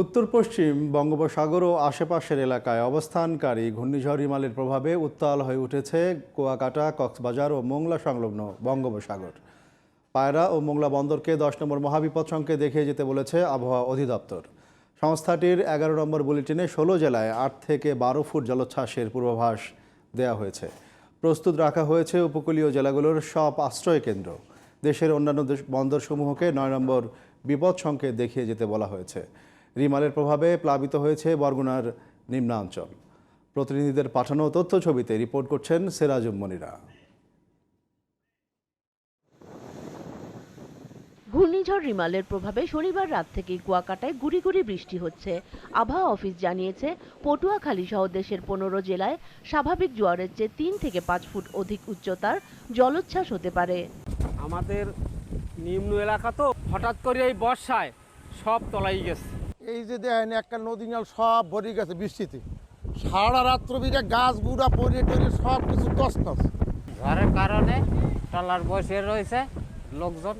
উত্তর পশ্চিম বঙ্গোপসাগর ও আশেপাশের এলাকায় অবস্থানকারী ঘূর্ণিঝড় হিমালের প্রভাবে উত্তাল হয়ে উঠেছে কুয়াকাটা, কক্সবাজার ও মোংলা সংলগ্ন বঙ্গোপসাগর। পায়রা ও মোংলা বন্দরকে দশ নম্বর মহাবিপদ সংকেত দেখিয়ে যেতে বলেছে আবহাওয়া অধিদপ্তর। সংস্থাটির এগারো নম্বর বুলেটিনে ষোলো জেলায় আট থেকে বারো ফুট জলোচ্ছ্বাসের পূর্বাভাস দেওয়া হয়েছে। প্রস্তুত রাখা হয়েছে উপকূলীয় জেলাগুলোর সব আশ্রয় কেন্দ্র। দেশের অন্যান্য বন্দরসমূহকে নয় নম্বর বিপদ সংকেত দেখিয়ে যেতে বলা হয়েছে। রিমালের প্রভাবে প্লাবিত হয়েছে বরগুনার নিম্নাঞ্চল। প্রতিনিধিদের পাঠানো তথ্য ছবিতে রিপোর্ট করছেন সেরাজুম মনিরা। ঘূর্ণিঝড় রিমালের প্রভাবে শনিবার রাত থেকেই কুয়াকাটায় গুড়ি গুড়ি বৃষ্টি হচ্ছে। আবহাওয়া অফিস জানিয়েছে পটুয়াখালী সহ দেশের পনেরো জেলায় স্বাভাবিক জোয়ারের চেয়ে তিন থেকে পাঁচ ফুট অধিক উচ্চতার জলোচ্ছ্বাস হতে পারে। আমাদের নিম্ন এলাকা তো হঠাৎ করে এই বর্ষায় সব তলাই গেছে। এই যে দেখেন একটা নদী নাল সব ভরে গেছে বৃষ্টিতে। সারা রাত্র বিরে গাছ গুড়া পরে টরে সব কিছু তস ঝড়ের কারণে টালার বসে রয়েছে, লোকজন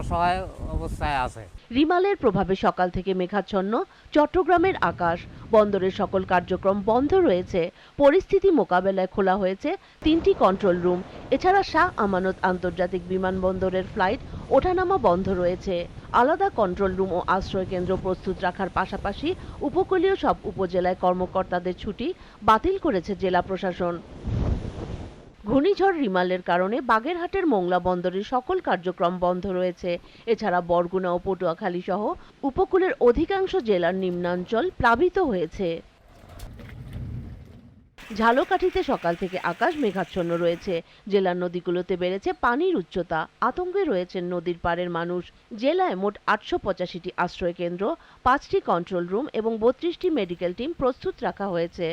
অসহায় অবস্থায় আছে। রিমালের প্রভাবে সকাল থেকে মেঘাচ্ছন্ন, চট্টগ্রামের আকাশ, বন্দরের সকল কার্যক্রম বন্ধ রয়েছে, পরিস্থিতি মোকাবেলায় খোলা হয়েছে তিনটি কন্ট্রোল রুম এছাড়া শাহ আমানত আন্তর্জাতিক বিমানবন্দরের ফ্লাইট ওঠানামা বন্ধ রয়েছে। আলাদা কন্ট্রোল রুম ও আশ্রয় কেন্দ্র প্রস্তুত রাখার পাশাপাশি উপকূলীয় সব উপজেলায় কর্মকর্তাদের ছুটি বাতিল করেছে জেলা প্রশাসন। ঘূর্ণিঝড় রিমালের কারণে বাগেরহাটের মোংলা বন্দরের সকল কার্যক্রম বন্ধ রয়েছে। এছাড়া বরগুনা ও পটুয়াখালী সহ উপকূলের অধিকাংশ জেলার নিম্নাঞ্চল প্লাবিত হয়েছে। ঝালকাঠিতে সকাল থেকে আকাশ মেঘাচ্ছন্ন রয়েছে। জেলার নদীগুলোতে বেড়েছে পানির উচ্চতা। আতঙ্কে রয়েছেন নদীর পাড়ের মানুষ। জেলায় মোট আটশো পঁচাশিটি আশ্রয়কেন্দ্র, পাঁচটি কন্ট্রোল রুম এবং বত্রিশটি মেডিকেল টিম প্রস্তুত রাখা হয়েছে।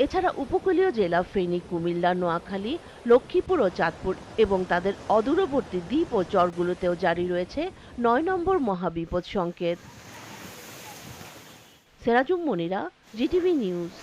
এছাড়া উপকূলীয় জেলা ফেনী, কুমিল্লা, নোয়াখালী, লক্ষ্মীপুর ও চাঁদপুর এবং তাদের অদূরবর্তী দ্বীপ ও চরগুলোতেও জারি রয়েছে নয় নম্বর মহাবিপদ সংকেত। Serajum Monira, GTV news.